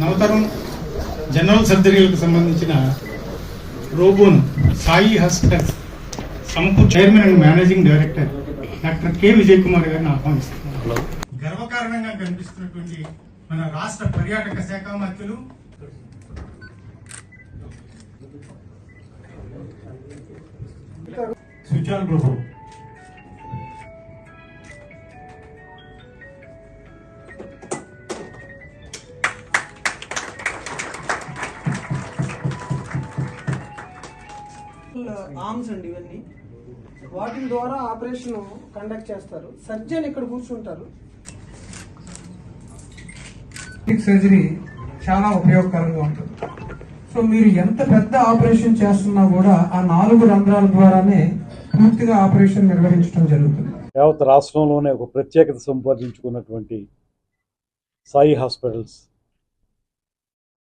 నవతరం general సర్జరీలకు సంబంధించిన రోబోను Sai hospital సమకూర్ chairman and managing director doctor K. Vijay Kumar గారిని ఆహ్వానిస్తున్నాను గర్వకారణంగా కనిపిస్తున్నటువంటి మన రాష్ట్ర పర్యాటక శాఖ మంత్రులు సుజాల్ రోబో ఆర్మ్స్ అండి ఇవన్నీ. వాటి ద్వారా ఆపరేషన్ కండక్ట్ చేస్తారు. సర్జన్ ఇక్కడ కూర్చుంటారు. సర్జరీ చాలా ఉపయోగకరంగా ఉంటుంది. సో మీరు ఎంత పెద్ద ఆపరేషన్ చేస్తున్నా కూడా ఆ నాలుగు రంధ్రాల ద్వారానే పూర్తిగా ఆపరేషన్ నిర్వహించడం జరుగుతుంది. యావత్ రాష్ట్రంలోనే ఒక ప్రత్యేకత సంపాదించుకున్నటువంటి సాయి హాస్పిటల్స్.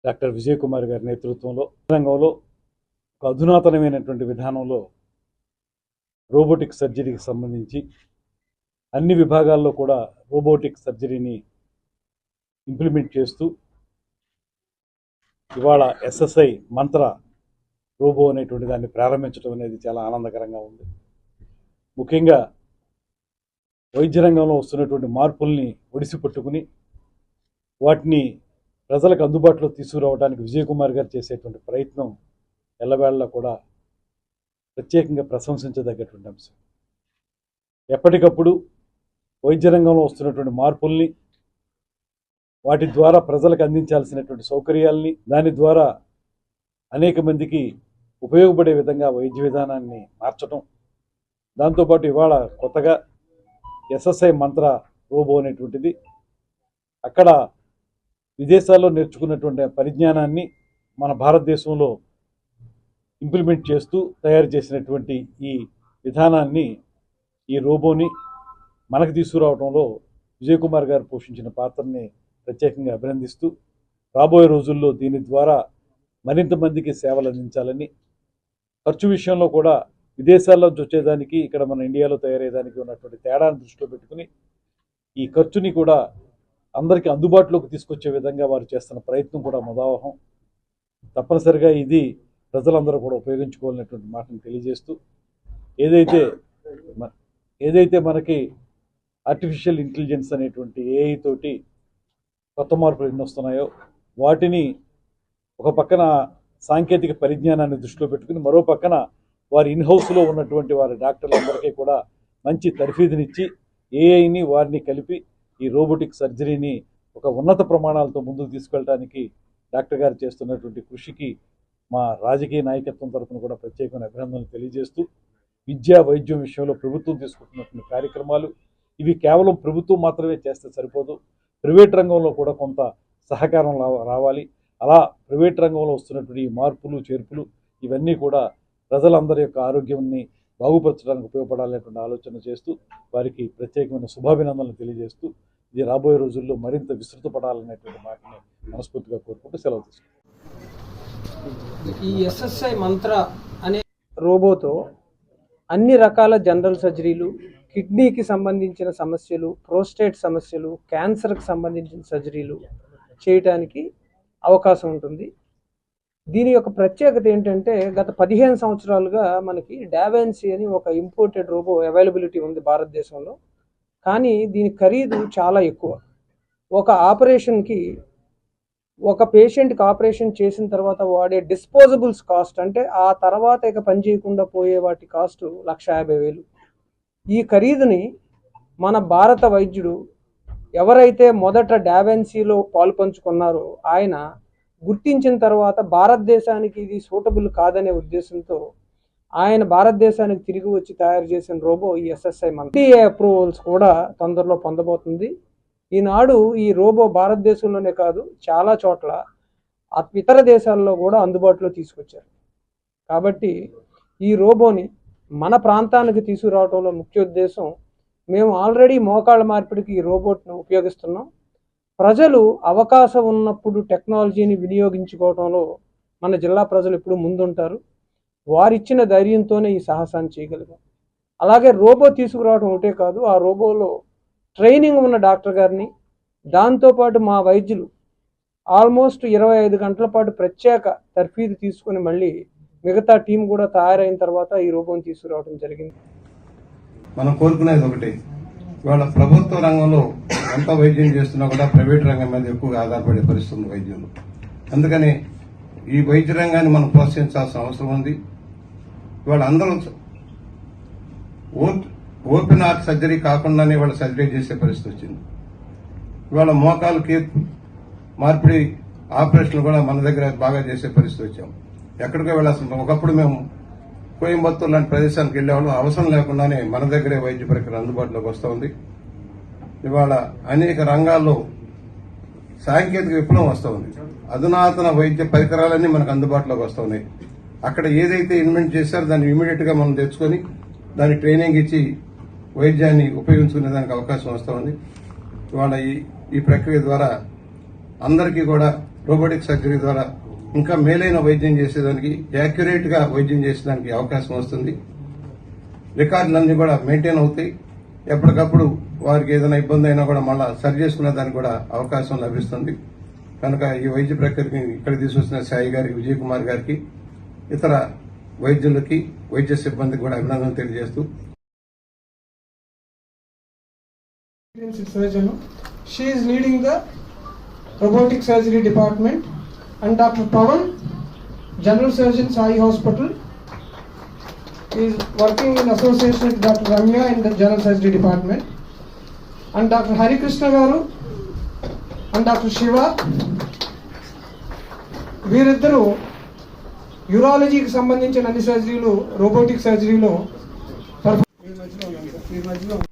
డాక్టర్ విజయ్ కుమార్ గారి నేతృత్వంలో రంగంలో ఒక అధునాతనమైనటువంటి విధానంలో రోబోటిక్ సర్జరీకి సంబంధించి అన్ని విభాగాల్లో కూడా రోబోటిక్ సర్జరీని ఇంప్లిమెంట్ చేస్తూ ఇవాళ ఎస్ఎస్ఐ మంత్ర రోబో అనేటువంటి దాన్ని ప్రారంభించడం అనేది చాలా ఆనందకరంగా ఉంది. ముఖ్యంగా వైద్య రంగంలో వస్తున్నటువంటి మార్పుల్ని ఒడిసి పట్టుకుని వాటిని ప్రజలకు అందుబాటులో తీసుకురావడానికి విజయ్ కుమార్ గారు చేసేటువంటి ప్రయత్నం ఎల్లవేళలా కూడా ప్రత్యేకంగా ప్రశంసించదగ్గటువంటి అంశం. ఎప్పటికప్పుడు వైద్య రంగంలో వస్తున్నటువంటి మార్పుల్ని వాటి ద్వారా ప్రజలకు అందించాల్సినటువంటి సౌకర్యాల్ని దాని ద్వారా అనేక మందికి ఉపయోగపడే విధంగా వైద్య విధానాన్ని మార్చడం దాంతోపాటు ఇవాళ కొత్తగా ఎస్ఎస్ఐ మంత్ర రోబో అనేటువంటిది అక్కడ విదేశాల్లో నేర్చుకున్నటువంటి పరిజ్ఞానాన్ని మన భారతదేశంలో ఇంప్లిమెంట్ చేస్తూ తయారు చేసినటువంటి ఈ విధానాన్ని ఈ రోబోని మనకు తీసుకురావడంలో విజయ్ కుమార్ గారు పోషించిన పాత్రని ప్రత్యేకంగా అభినందిస్తూ రాబోయే రోజుల్లో దీని ద్వారా మరింత మందికి సేవలు అందించాలని ఖర్చు విషయంలో కూడా విదేశాల్లో వచ్చేదానికి ఇక్కడ మన ఇండియాలో తయారయ్యేదానికి ఉన్నటువంటి తేడాను దృష్టిలో పెట్టుకుని ఈ ఖర్చుని కూడా అందరికీ అందుబాటులోకి తీసుకొచ్చే విధంగా వారు చేస్తున్న ప్రయత్నం కూడా ముదావహం తప్పనిసరిగా ఇది ప్రజలందరూ కూడా ఉపయోగించుకోవాలనేటువంటి మాటను తెలియజేస్తూ ఏదైతే మ- ఏదైతే మనకి ఆర్టిఫిషియల్ ఇంటెలిజెన్స్ అనేటువంటి ఏఐ తోటి కొత్త మార్పులు ఎన్ని వస్తున్నాయో వాటిని ఒక పక్కన సాంకేతిక పరిజ్ఞానాన్ని దృష్టిలో పెట్టుకుని మరో పక్కన వారి ఇన్ హౌస్లో ఉన్నటువంటి వారి డాక్టర్లందరికీ కూడా మంచి తర్ఫీదునిచ్చి ఏఐని వారిని కలిపి ఈ రోబోటిక్ సర్జరీని ఒక ఉన్నత ప్రమాణాలతో ముందుకు తీసుకెళ్ళడానికి డాక్టర్ గారు చేస్తున్నటువంటి కృషికి మా రాజకీయ నాయకత్వం తరఫున కూడా ప్రత్యేకమైన అభినందనలు తెలియజేస్తూ విద్యా వైద్యం విషయంలో ప్రభుత్వం తీసుకుంటున్నటువంటి కార్యక్రమాలు ఇవి కేవలం ప్రభుత్వం మాత్రమే చేస్తే సరిపోదు. ప్రైవేట్ రంగంలో కూడా కొంత సహకారం రావాలి. అలా ప్రైవేట్ రంగంలో వస్తున్నటువంటి మార్పులు చేర్పులు ఇవన్నీ కూడా ప్రజలందరి యొక్క ఆరోగ్యాన్ని బాగుపరచడానికి ఉపయోగపడాలనేటువంటి ఆలోచన చేస్తూ వారికి ప్రత్యేకమైన శుభాభినందనలు తెలియజేస్తూ ఇది రాబోయే రోజుల్లో మరింత విస్తృతపడాలనేటువంటి మాటని మనస్ఫూర్తిగా కోరుకుంటూ సెలవు తీసుకుంటాం ఈ ఎస్ఎస్ఐ మంత్ర అనే రోబోతో అన్ని రకాల జనరల్ సర్జరీలు కిడ్నీకి సంబంధించిన సమస్యలు ప్రోస్టేట్ సమస్యలు క్యాన్సర్కి సంబంధించిన సర్జరీలు చేయటానికి అవకాశం ఉంటుంది. దీని యొక్క ప్రత్యేకత ఏంటంటే గత పదిహేను సంవత్సరాలుగా మనకి డావెన్సీ అని ఒక ఇంపోర్టెడ్ రోబో అవైలబిలిటీ ఉంది భారతదేశంలో. కానీ దీని ఖరీదు చాలా ఎక్కువ. ఒక ఆపరేషన్కి ఒక పేషెంట్కి ఆపరేషన్ చేసిన తర్వాత వాడే డిస్పోజబుల్స్ కాస్ట్ అంటే ఆ తర్వాత ఇక పని చేయకుండా పోయే వాటి కాస్ట్ లక్ష యాభై వేలు. ఈ ఖరీదుని మన భారత వైద్యుడు ఎవరైతే మొదట డావెన్సీలో పాలు పంచుకున్నారో ఆయన గుర్తించిన తర్వాత భారతదేశానికి ఇది సూటబుల్ కాదనే ఉద్దేశంతో ఆయన భారతదేశానికి తిరిగి వచ్చి తయారు చేసిన రోబో ఈ ఎస్ఎస్ఐ మన అప్రూవల్స్ కూడా తొందరలో పొందబోతుంది. ఈనాడు ఈ రోబో భారతదేశంలోనే కాదు చాలా చోట్ల ఇతర దేశాల్లో కూడా అందుబాటులో తీసుకొచ్చారు. కాబట్టి ఈ రోబోని మన ప్రాంతానికి తీసుకురావడంలో ముఖ్య ఉద్దేశం మేము ఆల్రెడీ మోకాళ్ళ మార్పిడికి ఈ రోబోట్ను ఉపయోగిస్తున్నాం. ప్రజలు అవకాశం ఉన్నప్పుడు టెక్నాలజీని వినియోగించుకోవడంలో మన జిల్లా ప్రజలు ఎప్పుడు ముందుంటారు. వారిచ్చిన ధైర్యంతోనే ఈ సాహసాన్ని చేయగలిగాం. అలాగే రోబో తీసుకురావడం ఒకటే కాదు ఆ రోబోలో ట్రైనింగ్ ఉన్న డాక్టర్ గారిని దాంతోపాటు మా వైద్యులు ఆల్మోస్ట్ ఇరవై ఐదు గంటల పాటు ప్రత్యేక తర్ఫీదు తీసుకుని మళ్ళీ మిగతా టీం కూడా తయారైన తర్వాత ఈ రూపం తీసుకురావడం జరిగింది. మనం కోరుకునేది ఒకటి ఇవాళ ప్రభుత్వ రంగంలో ఎంత వైద్యం చేస్తున్నా కూడా ప్రైవేట్ రంగం మీద ఎక్కువగా ఆధారపడే పరిస్థితులు వైద్యులు. అందుకని ఈ వైద్య రంగాన్ని మనం ప్రోత్సహించాల్సిన అవసరం ఉంది. ఇవాళ అందరూ ఓ- ఓపెన్ హార్ట్ సర్జరీ కాకుండానే వాళ్ళు సర్జరీ చేసే పరిస్థితి వచ్చింది. ఇవాళ మోకాలు కీర్పు మార్పిడి ఆపరేషన్లు కూడా మన దగ్గర బాగా చేసే పరిస్థితి వచ్చాం. ఎక్కడికో వెళ్ళాల్సిన ఒకప్పుడు మేము కోయంబత్తూరు లాంటి ప్రదేశానికి వెళ్ళేవాళ్ళం. అవసరం లేకుండానే మన దగ్గరే వైద్య పరికరం అందుబాటులోకి వస్తుంది ఇవాళ అనేక రంగాల్లో సాంకేతిక విప్లవం వస్తుంది అధునాతన వైద్య పరికరాలన్నీ మనకు అందుబాటులోకి వస్తున్నాయి అక్కడ ఏదైతే ఇన్వెంట్ చేశారో దాన్ని ఇమీడియట్గా మనం తెచ్చుకొని దాని ట్రైనింగ్ ఇచ్చి వైద్యాన్ని ఉపయోగించుకునే దానికి అవకాశం వస్తూ ఉంది. ఇవాళ ఈ ఈ ప్రక్రియ ద్వారా అందరికీ కూడా రోబోటిక్ సర్జరీ ద్వారా ఇంకా మేలైన వైద్యం చేసేదానికి యాక్యురేట్గా వైద్యం చేసేదానికి అవకాశం వస్తుంది. రికార్డులన్నీ కూడా మెయింటైన్ అవుతాయి. ఎప్పటికప్పుడు వారికి ఏదైనా ఇబ్బంది అయినా కూడా మళ్ళీ సరి చేసుకునే దానికి కూడా అవకాశం లభిస్తుంది. కనుక ఈ వైద్య ప్రక్రియకి ఇక్కడ తీసుకొచ్చిన సాయి గారికి విజయ్ కుమార్ గారికి ఇతర వైద్యులకి వైద్య సిబ్బందికి కూడా అభినందనలు తెలియజేస్తూ surgeon. She is leading the robotic surgery department and Dr. Pavan, General Surgeon Sai Hospital, is working in association with Dr. Ramya in the General Surgery Department and Dr. Hari Krishna Garu and Dr. Shiva వీరిద్దరూ యూరాలజీకి సంబంధించిన అన్ని సర్జరీలు robotic సర్జరీలో thank you వందనాలు